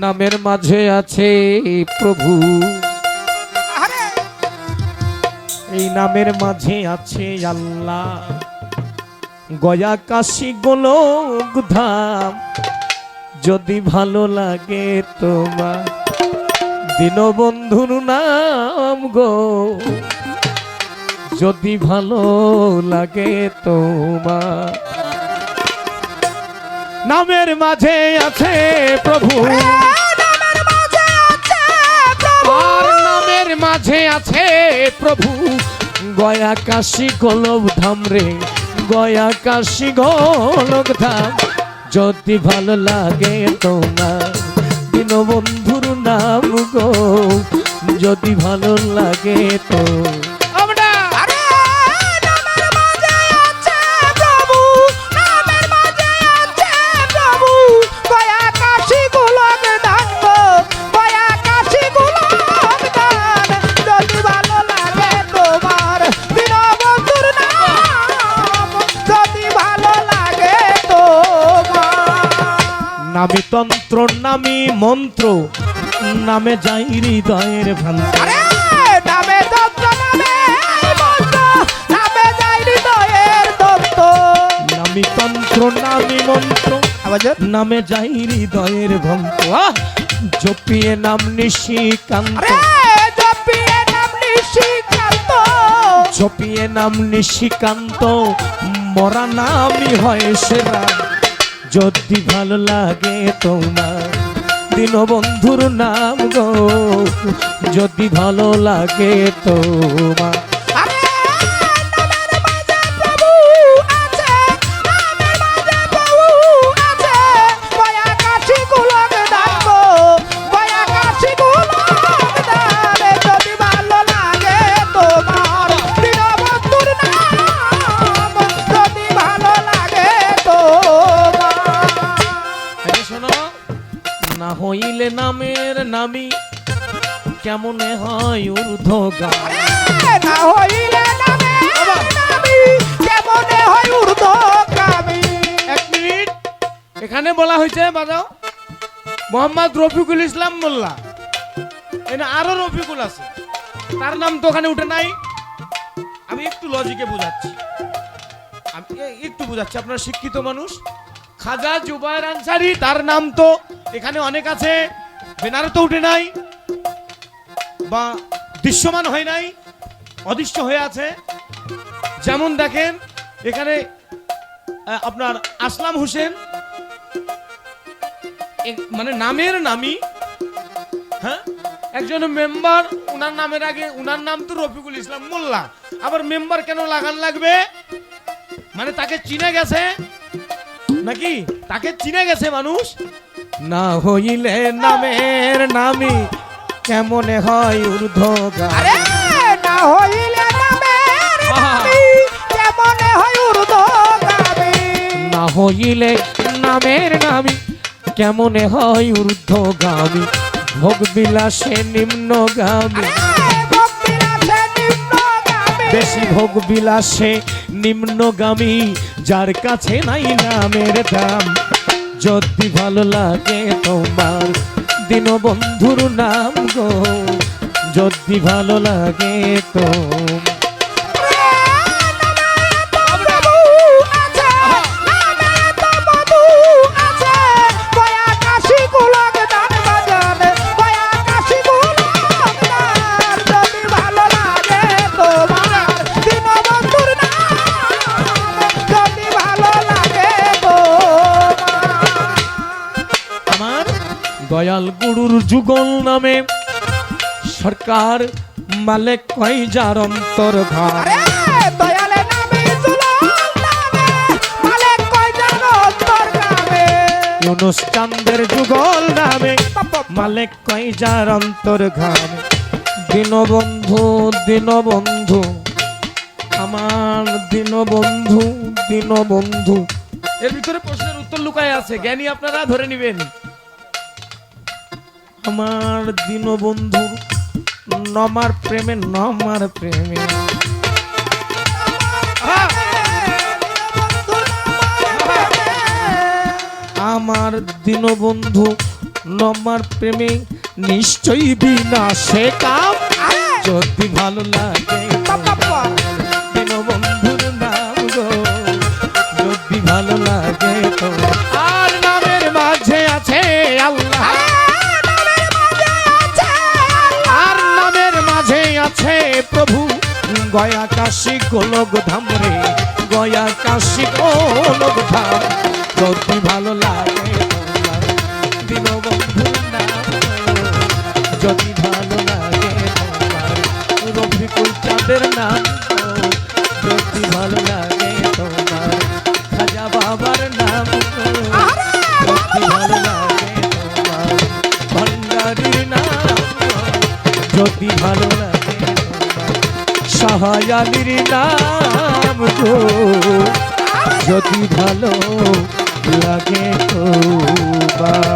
নামের মাঝে আছে প্রভু। এই নামের মাঝে আছে আল্লাহ। গয়া কাশি গোলক ধাম। যদি ভালো লাগে তোমার দীনবন্ধুর নাম গো। যদি ভালো লাগে তোমার নামের মাঝে আছে প্রভু। নামের মাঝে আছে প্রভু। আর নামের মাঝে আছে প্রভু। গয়া কাশি গোলক ধাম রে গয়া কাশি গোলক ধাম। যদি ভালো লাগে তোমার দীনবন্ধুর নাম গো যদি ভালো লাগে তো নামি তন্ত্র নামি মন্ত্র নামে যাই হৃদয়ের ভ্রান্ত। নামে দত্ত নামে মন্ত্র নামে যাই হৃদয়ের নামি তন্ত্র নামি মন্ত্র নামে যাই হৃদয়ের ভন্ত জপিয়ে নাম নিশিকান্ত। জপিয়ে নাম নিশিকান্ত। জপিয়ে নাম নিশিকান্ত মরা নামই হয় সেরা। যদি ভালো লাগে তোমার দীনবন্ধুর নাম গো যদি ভালো লাগে তোমার নামি কেমনে হয় ঊর্ধ্ব গান? না হইলে নামে নামি কেমনে হয় ঊর্ধ্বগামী এক মিনিট। এখানে বলা হয়েছে বাজাও। মোহাম্মদ রফিকুল ইসলাম মোল্লা। এখানে আরও রফিকুল আছে। তার নাম তো ওখানে উঠে নাই। আমি একটু লজিকে বোঝাচ্ছি। আমি একটু বোঝাচ্ছি আপনার শিক্ষিত মানুষ। খাজা জুবায়ের আনসারি তার নাম তো এখানে অনেক আছে। বেনারে তো উঠে নাই, বা দৃশ্যমান হয় নাই, অদৃশ্য হয়ে আছে। যেমন দেখেন, এখানে আপনার আসলাম হোসেন মানে নামের নামই হ্যাঁ? একজন মেম্বার, উনার নামের আগে, উনার নাম তো রফিকুল ইসলাম মোল্লা। আবার মেম্বার কেন লাগান লাগবে? মানে তাকে চিনে গেছে? নাকি তাকে চিনে গেছে মানুষ? না হইলে নামের নামি কেমনে হয় ঊর্ধ্বগা না হইলে নামের নামি কেমনে হয় ঊর্ধ্বগামী? না হইলে নামের নামি কেমনে হয় ঊর্ধ্বগামী? ভোগ বিলাসে নিম্নগামী। বেশি ভোগ বিলাসে নিম্নগামী যার কাছে নাই নামের দাম। যদি ভালো লাগে তোমার দীনবন্ধুর নাম গো। যদি ভালো লাগে তো দয়াল গুরুর যুগল নামে সরকার মালেক কয় যার অন্তর ঘর অনুষ্ঠানদের যুগল নামে মালেক কয় যার অন্তর ঘর দীনবন্ধু দীনবন্ধু আমার দীনবন্ধু দীনবন্ধু। এর ভিতরে প্রশ্নের উত্তর লুকায় আছে জ্ঞানী আপনারা ধরে নেবেন। আমার দীনবন্ধু, নমার প্রেমে নমার প্রেমে। আমার দীনবন্ধু, নমার প্রেমে নিশ্চয়ই বিনাশে কাম। যদি ভালো লাগে আছে প্রভু। গয়া কাশী গোলক ধাম রে, গয়া কাশী গোলক ধাম। যদি ভালো লাগে নাম। যদি ভালো লাগে রফিকুল নাম যদি ভালো লাগে বাবার নাম যদি ভালো লাগে নাম যদি ভালো লাগে সহায়ালির নাম গো যদি ভালো লাগে তোমার